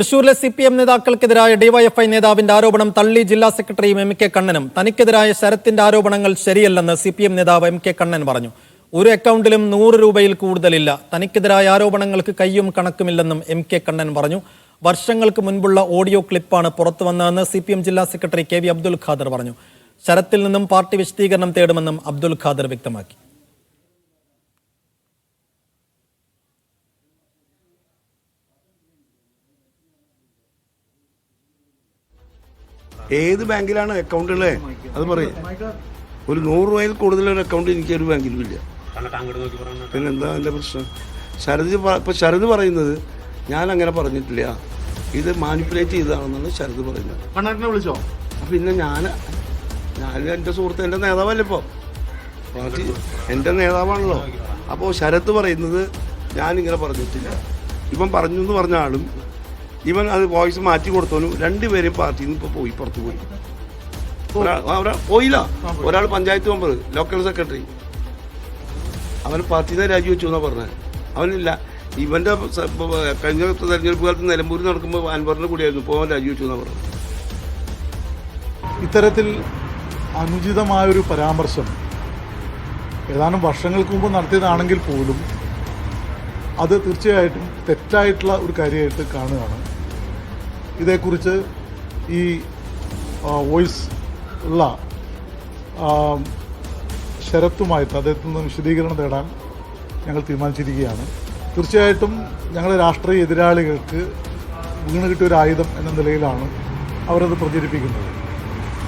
തൃശൂരിലെ C P M നേതാക്കൾക്കെതിരായ DYFI നേതാവിന്റെ ആരോപണം തള്ളി ജില്ലാ സെക്രട്ടറി എം കെ കണ്ണനും. തനിക്കെതിരായ ശരത്തിന്റെ ആരോപണങ്ങൾ ശരിയല്ലെന്ന് സി പി എം നേതാവ് എം കെ കണ്ണൻ പറഞ്ഞു. ഒരു അക്കൗണ്ടിലും നൂറ് രൂപയിൽ കൂടുതലില്ല. തനിക്കെതിരായ ആരോപണങ്ങൾക്ക് കയ്യും കണക്കുമില്ലെന്നും എം കെ കണ്ണൻ പറഞ്ഞു. വർഷങ്ങൾക്ക് മുൻപുള്ള ഓഡിയോ ക്ലിപ്പാണ് പുറത്തു വന്നതെന്ന് സി പി എം ജില്ലാ secretary K V Abdul Khader പറഞ്ഞു. ശരത്തിൽ നിന്നും പാർട്ടി വിശദീകരണം തേടുമെന്നും അബ്ദുൽ ഖാദർ വ്യക്തമാക്കി. ഏത് ബാങ്കിലാണ് അക്കൗണ്ട് ഉള്ളത് അത് പറയും. ഒരു നൂറ് രൂപയിൽ കൂടുതൽ ഒരു അക്കൗണ്ട് എനിക്ക് ഒരു ബാങ്കിലും ഇല്ല. പിന്നെ എന്താ എന്റെ പ്രശ്നം? ശരത് ഇപ്പം ശരത് പറയുന്നത് ഞാൻ അങ്ങനെ പറഞ്ഞിട്ടില്ല. ഇത് മാനിപ്പുലേറ്റ് ചെയ്തതാണെന്നാണ് ശരത് പറയുന്നത്. കണ്ണനെ വിളിച്ചോ? അപ്പൊ പിന്നെ ഞാൻ ഞാൻ എന്റെ സുഹൃത്ത് എന്റെ നേതാവല്ലേ ഇപ്പോൾ പാർട്ടി എന്റെ നേതാവാണല്ലോ. അപ്പോൾ ശരത് പറയുന്നത് ഞാനിങ്ങനെ പറഞ്ഞിട്ടില്ല. ഇവൻ പറഞ്ഞു എന്ന് പറഞ്ഞ ആളും ഇവൻ അത് വോയിസ് മാറ്റി കൊടുത്തോനു രണ്ടുപേരും പാർട്ടിയിൽ നിന്ന് ഇപ്പോൾ പോയി പുറത്തു പോയി. പോയില്ല. ഒരാൾ പഞ്ചായത്ത് മെമ്പർ ലോക്കൽ സെക്രട്ടറി അവൻ പാർട്ടിയിൽ നിന്ന് രാജിവെച്ചു എന്നാണ് പറഞ്ഞത് അവനില്ല. ഇവന്റെ കഴിഞ്ഞ തെരഞ്ഞെടുപ്പ് കാലത്ത് നിലമ്പൂരിൽ നടക്കുമ്പോൾ അൻവറിന് കൂടിയായിരുന്നു. ഇപ്പോൾ അവൻ രാജിവെച്ചു എന്നാണ് പറഞ്ഞത് ഇത്തരത്തിൽ അനുചിതമായൊരു പരാമർശം ഏതാനും വർഷങ്ങൾക്ക് മുമ്പ് നടത്തിയതാണെങ്കിൽ പോലും അത് തീർച്ചയായിട്ടും തെറ്റായിട്ടുള്ള ഒരു കാര്യമായിട്ട് കാണുകയാണ്. ഇതേക്കുറിച്ച് ഈ വോയിസ് ഉള്ള ശരത്തുമായിട്ട് അദ്ദേഹത്തിൽ നിന്ന് വിശദീകരണം തേടാൻ ഞങ്ങൾ തീരുമാനിച്ചിരിക്കുകയാണ്. തീർച്ചയായിട്ടും ഞങ്ങളുടെ രാഷ്ട്രീയ എതിരാളികൾക്ക് വീണ് കിട്ടിയ ഒരു ആയുധം എന്ന നിലയിലാണ് അവരത് പ്രചരിപ്പിക്കുന്നത്.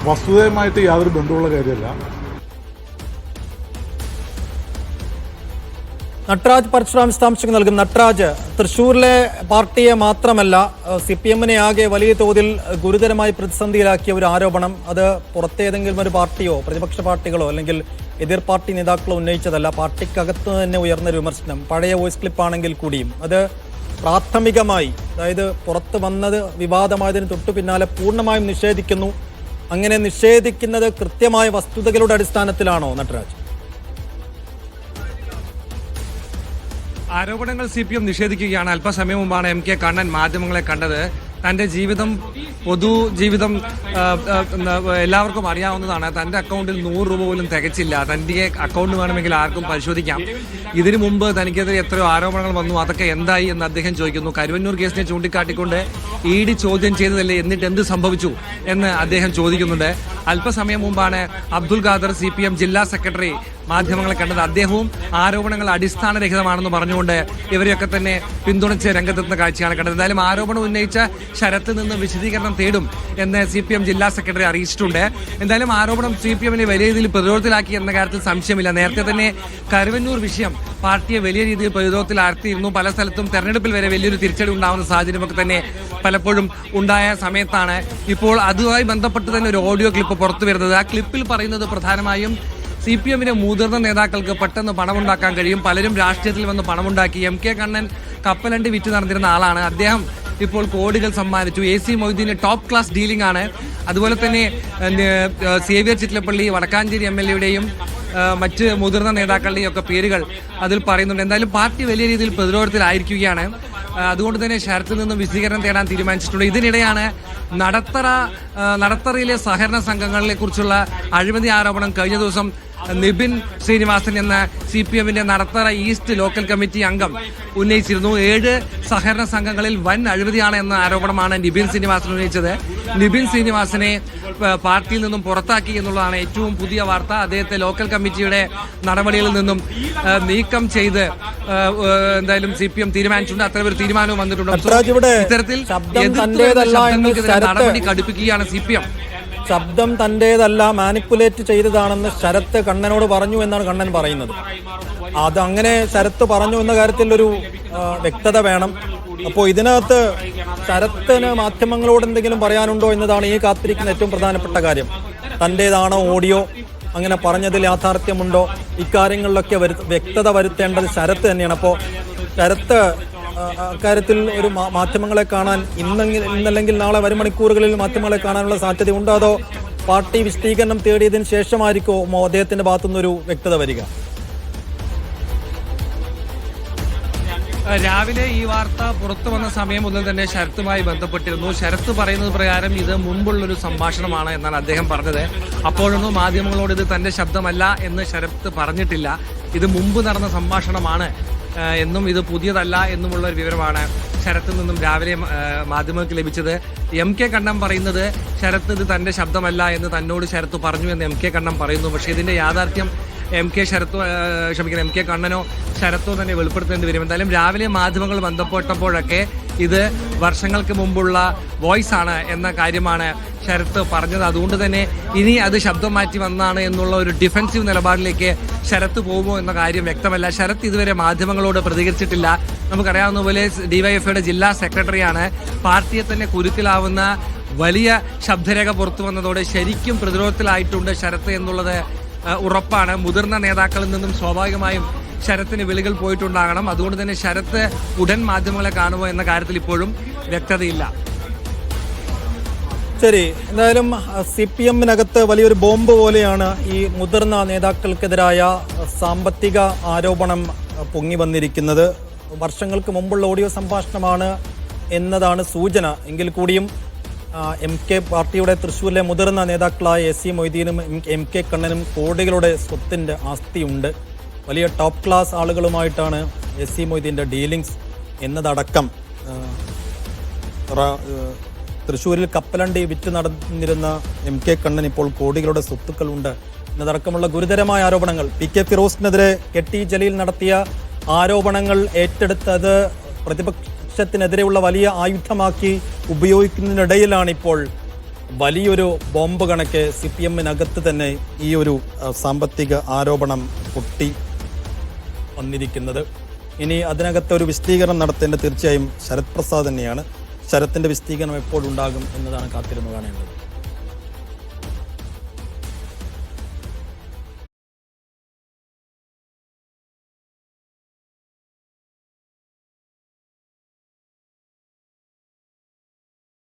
വസ്തുതയുമായിട്ട് യാതൊരു ബന്ധമുള്ള കാര്യമല്ല. നട്രാജ് പരശുരാം വിശദാംശങ്ങൾ നൽകും നട്രാജ് തൃശൂരിലെ പാർട്ടിയെ മാത്രമല്ല സി പി എമ്മിനെ ആകെ വലിയ തോതിൽ ഗുരുതരമായി പ്രതിസന്ധിയിലാക്കിയ ഒരു ആരോപണം. അത് പുറത്തേതെങ്കിലും ഒരു പാർട്ടിയോ പ്രതിപക്ഷ പാർട്ടികളോ അല്ലെങ്കിൽ എതിർ പാർട്ടി നേതാക്കളോ ഉന്നയിച്ചതല്ല. പാർട്ടിക്കകത്ത് തന്നെ ഉയർന്നൊരു വിമർശനം. പഴയ വോയിസ് ക്ലിപ്പാണെങ്കിൽ കൂടിയും. അത് പ്രാഥമികമായി അതായത് പുറത്ത് വന്നത് വിവാദമായതിന് തൊട്ടു പിന്നാലെ പൂർണമായും നിഷേധിക്കുന്നു. അങ്ങനെ നിഷേധിക്കുന്നത് കൃത്യമായ വസ്തുതകളുടെ അടിസ്ഥാനത്തിലാണോ നട്രാജ് ആരോപണങ്ങൾ സി പി എം നിഷേധിക്കുകയാണ്. അല്പസമയം മുമ്പാണ് എം കെ കണ്ണൻ മാധ്യമങ്ങളെ കണ്ടത്. തന്റെ ജീവിതം പൊതു ജീവിതം എല്ലാവർക്കും അറിയാവുന്നതാണ്. തന്റെ അക്കൗണ്ടിൽ നൂറ് രൂപ പോലും തികച്ചില്ല. തന്റെ അക്കൗണ്ട് വേണമെങ്കിൽ ആർക്കും പരിശോധിക്കാം. ഇതിനു മുമ്പ് തനിക്കെതിരെ എത്രയോ ആരോപണങ്ങൾ വന്നു. അതൊക്കെ എന്തായി എന്ന് അദ്ദേഹം ചോദിക്കുന്നു. കരുവന്നൂർ കേസിനെ ചൂണ്ടിക്കാട്ടിക്കൊണ്ട് ഇ ഡി ചോദ്യം ചെയ്തതല്ലേ? എന്നിട്ട് എന്ത് സംഭവിച്ചു എന്ന് അദ്ദേഹം ചോദിക്കുന്നുണ്ട്. അല്പസമയം മുമ്പാണ് അബ്ദുൽ ഖാദർ സി ജില്ലാ സെക്രട്ടറി മാധ്യമങ്ങളെ കണ്ടത് അദ്ദേഹവും ആരോപണങ്ങൾ അടിസ്ഥാനരഹിതമാണെന്ന് പറഞ്ഞുകൊണ്ട് ഇവരെയൊക്കെ തന്നെ പിന്തുണച്ച് രംഗത്തെത്തുന്ന കാഴ്ചയാണ് കണ്ടത്. എന്തായാലും ആരോപണം ഉന്നയിച്ച ശരത്ത് നിന്ന് വിശദീകരണം തേടും എന്ന് സി പി എം ജില്ലാ സെക്രട്ടറി അറിയിച്ചിട്ടുണ്ട്. എന്തായാലും ആരോപണം സി പി എമ്മിനെ വലിയ രീതിയിൽ പ്രതിരോധത്തിലാക്കി എന്ന കാര്യത്തിൽ സംശയമില്ല. നേരത്തെ തന്നെ കരുവന്നൂർ വിഷയം പാർട്ടിയെ വലിയ രീതിയിൽ പ്രതിരോധത്തിൽ പ്രതിരോധത്തിലാർത്തിയിരുന്നു പല സ്ഥലത്തും തെരഞ്ഞെടുപ്പിൽ വരെ വലിയൊരു തിരിച്ചടി ഉണ്ടാവുന്ന സാഹചര്യമൊക്കെ തന്നെ പലപ്പോഴും ഉണ്ടായ സമയത്താണ്. ഇപ്പോൾ അതുമായി ബന്ധപ്പെട്ട് തന്നെ ഒരു ഓഡിയോ ക്ലിപ്പ് പുറത്തു വരുന്നത്. ആ ക്ലിപ്പിൽ പറയുന്നത് പ്രധാനമായും സി പി എമ്മിന്റെ മുതിർന്ന നേതാക്കൾക്ക് പെട്ടെന്ന് പണമുണ്ടാക്കാൻ കഴിയും. പലരും രാഷ്ട്രീയത്തിൽ വന്ന് പണമുണ്ടാക്കി. എം കെ കണ്ണൻ കപ്പലണ്ടി വിറ്റ് നടന്നിരുന്ന ആളാണ്. അദ്ദേഹം ഇപ്പോൾ കോടികൾ സമ്മാനിച്ചു. എ സി മൊയ്തീന് ടോപ്പ് ക്ലാസ് ഡീലിംഗ് ആണ്. അതുപോലെ തന്നെ സേവ്യർ ചിറ്റലപ്പള്ളി വടക്കാഞ്ചേരി എം എൽ എയുടെയും മറ്റ് മുതിർന്ന നേതാക്കളുടെയും ഒക്കെ പേരുകൾ അതിൽ പറയുന്നുണ്ട്. എന്തായാലും പാർട്ടി വലിയ രീതിയിൽ പ്രതിരോധത്തിലായിരിക്കുകയാണ്. അതുകൊണ്ട് തന്നെ ശരത്തിൽ നിന്നും വിശദീകരണം തേടാൻ തീരുമാനിച്ചിട്ടുണ്ട്. ഇതിനിടെയാണ് നടത്തറ നടത്തറയിലെ സഹകരണ സംഘങ്ങളെ കുറിച്ചുള്ള അഴിമതി ആരോപണം കഴിഞ്ഞ ദിവസം നിബിൻ ശ്രീനിവാസൻ എന്ന സി പി എമ്മിന്റെ നടത്തറ ഈസ്റ്റ് ലോക്കൽ കമ്മിറ്റി അംഗം ഉന്നയിച്ചിരുന്നു. ഏഴ് സഹകരണ സംഘങ്ങളിൽ വൻ അഴിമതിയാണ് എന്ന ആരോപണമാണ് നിബിൻ ശ്രീനിവാസൻ ഉന്നയിച്ചത്. നിബിൻ ശ്രീനിവാസനെ പാർട്ടിയിൽ നിന്നും പുറത്താക്കി എന്നുള്ളതാണ് ഏറ്റവും പുതിയ വാർത്ത. അദ്ദേഹത്തെ ലോക്കൽ കമ്മിറ്റിയുടെ നടപടികളിൽ നിന്നും നീക്കം ചെയ്ത് എന്തായാലും സി പി എം തീരുമാനിച്ചിട്ടുണ്ട്. അത്തരം ഒരു തീരുമാനവും വന്നിട്ടുണ്ട്. ഇത്തരത്തിൽ ശബ്ദങ്ങൾക്കെതിരെ നടപടി കടുപ്പിക്കുകയാണ് സി പി എം ശബ്ദം തന്റേതല്ല മാനിപ്പുലേറ്റ് ചെയ്തതാണെന്ന് ശരത്ത് കണ്ണനോട് പറഞ്ഞു എന്നാണ് കണ്ണൻ പറയുന്നത്. അത് അങ്ങനെ ശരത്ത് പറഞ്ഞു എന്ന കാര്യത്തിൽ ഒരു വ്യക്തത വേണം. അപ്പോൾ ഇതിനകത്ത് ശരത്തിന് മാധ്യമങ്ങളോട് എന്തെങ്കിലും പറയാനുണ്ടോ എന്നതാണ് ഈ കാത്തിരിക്കുന്ന ഏറ്റവും പ്രധാനപ്പെട്ട കാര്യം. തന്റേതാണോ ഓഡിയോ? അങ്ങനെ പറഞ്ഞതിൽ യാഥാർത്ഥ്യമുണ്ടോ? ഇക്കാര്യങ്ങളിലൊക്കെ വരു വ്യക്തത വരുത്തേണ്ടത് ശരത്ത് തന്നെയാണ്. അപ്പോൾ ശരത്ത് അക്കാര്യത്തിൽ ഒരു മാധ്യമങ്ങളെ കാണാൻ ഇന്നെങ്കിൽ ഇന്നല്ലെങ്കിൽ നാളെ വരും മണിക്കൂറുകളിൽ മാധ്യമങ്ങളെ കാണാനുള്ള സാധ്യത ഉണ്ടോ അതോ പാർട്ടി വിശദീകരണം തേടിയതിന് ശേഷമായിരിക്കുമോ? അദ്ദേഹത്തിന്റെ ഭാഗത്തുനിന്നൊരു വ്യക്തത വരിക. രാവിലെ ഈ വാർത്ത പുറത്തു വന്ന സമയം മുതൽ തന്നെ ശരത്തുമായി ബന്ധപ്പെട്ടിരുന്നു. ശരത്ത് പറയുന്നത് പ്രകാരം ഇത് മുൻപുള്ളൊരു സംഭാഷണമാണ് എന്നാണ് അദ്ദേഹം പറഞ്ഞത്. അപ്പോഴൊന്നും മാധ്യമങ്ങളോട് ഇത് തന്റെ ശബ്ദമല്ല എന്ന് ശരത്ത് പറഞ്ഞിട്ടില്ല. ഇത് മുമ്പ് നടന്ന സംഭാഷണമാണ് എന്നും ഇത് പുതിയതല്ല എന്നുമുള്ള ഒരു വിവരമാണ് ശരത്തിൽ നിന്നും രാവിലെ മാധ്യമങ്ങൾക്ക് ലഭിച്ചത്. എം കെ കണ്ണം പറയുന്നത് ശരത്ത് ഇത് തന്റെ ശബ്ദമല്ല എന്ന് തന്നോട് ശരത്ത് പറഞ്ഞു എന്ന് എം കെ കണ്ണം പറയുന്നു. പക്ഷേ ഇതിന്റെ യാഥാർത്ഥ്യം എം കെ ശരത്തോ ക്ഷമിക്കണം എം കെ കണ്ണനോ ശരത്തോ തന്നെ വെളിപ്പെടുത്തേണ്ടി വരും. എന്തായാലും രാവിലെ മാധ്യമങ്ങൾ ബന്ധപ്പെട്ടപ്പോഴൊക്കെ ഇത് വർഷങ്ങൾക്ക് മുമ്പുള്ള വോയിസ് ആണ് എന്ന കാര്യമാണ് ശരത്ത് പറഞ്ഞത്. അതുകൊണ്ട് തന്നെ ഇനി അത് ശബ്ദം മാറ്റി വന്നാണ് എന്നുള്ള ഒരു ഡിഫൻസീവ് നിലപാടിലേക്ക് ശരത്ത് പോകുമോ എന്ന കാര്യം വ്യക്തമല്ല. ശരത്ത് ഇതുവരെ മാധ്യമങ്ങളോട് പ്രതികരിച്ചിട്ടില്ല. നമുക്കറിയാവുന്ന പോലെ ഡിവൈഎഫ്ഐയുടെ ജില്ലാ സെക്രട്ടറിയാണ്. പാർട്ടിയെ തന്നെ കുരുക്കിലാവുന്ന വലിയ ശബ്ദരേഖ പുറത്തു വന്നതോടെ ശരിക്കും പ്രതിരോധത്തിലായിട്ടുണ്ട് ശരത്ത് എന്നുള്ളത് ഉറപ്പാണ്. മുതിർന്ന നേതാക്കളിൽ നിന്നും സ്വാഭാവികമായും ശരത്തിന് വിളികൾ പോയിട്ടുണ്ടാകണം. അതുകൊണ്ട് തന്നെ ശരത്ത് ഉടൻ മാധ്യമങ്ങളെ കാണുമോ എന്ന കാര്യത്തിൽ ഇപ്പോഴും വ്യക്തതയില്ല. ശരി എന്തായാലും സി പി എമ്മിനകത്ത് വലിയൊരു ബോംബ് പോലെയാണ് ഈ മുതിർന്ന നേതാക്കൾക്കെതിരായ സാമ്പത്തിക ആരോപണം പൊങ്ങി വന്നിരിക്കുന്നത്. വർഷങ്ങൾക്ക് മുമ്പുള്ള ഓഡിയോ സംഭാഷണമാണ് എന്നതാണ് സൂചന. എങ്കിൽ കൂടിയും എം കെ പാർട്ടിയുടെ തൃശ്ശൂരിലെ മുതിർന്ന നേതാക്കളായ എസ് സി മൊയ്തീനും എം- കെ കണ്ണനും കോടികളുടെ സ്വത്തിന്റെ ആസ്തിയുണ്ട്. വലിയ ടോപ്പ് ക്ലാസ് ആളുകളുമായിട്ടാണ് എസ് സി മൊയ്തീന്റെ ഡീലിങ്സ് എന്നതടക്കം. തൃശ്ശൂരിൽ കപ്പലണ്ടി വിറ്റ് നടന്നിരുന്ന എം കെ കണ്ണൻ ഇപ്പോൾ കോടികളുടെ സ്വത്തുക്കളുണ്ട് എന്നതടക്കമുള്ള ഗുരുതരമായ ആരോപണങ്ങൾ. പി കെ ഫിറോസിനെതിരെ കെ ടി ജലീൽ നടത്തിയ ആരോപണങ്ങൾ ഏറ്റെടുത്തത് പ്രതിപക്ഷത്തിനെതിരെയുള്ള വലിയ ആയുധമാക്കി ഉപയോഗിക്കുന്നതിനിടയിലാണ് ഇപ്പോൾ വലിയൊരു ബോംബ് കണക്ക് സി പി എമ്മിനകത്ത് തന്നെ ഈ ഒരു സാമ്പത്തിക ആരോപണം പൊട്ടി വന്നിരിക്കുന്നത്. ഇനി അതിനകത്ത് ഒരു വിശദീകരണം നടത്തേണ്ടത് തീർച്ചയായും ശരത് പ്രസാദ് തന്നെയാണ്. ശരത്തിന്റെ വിശദീകരണം എപ്പോഴുണ്ടാകും എന്നതാണ് കാത്തിരുന്ന് കാണേണ്ടത്.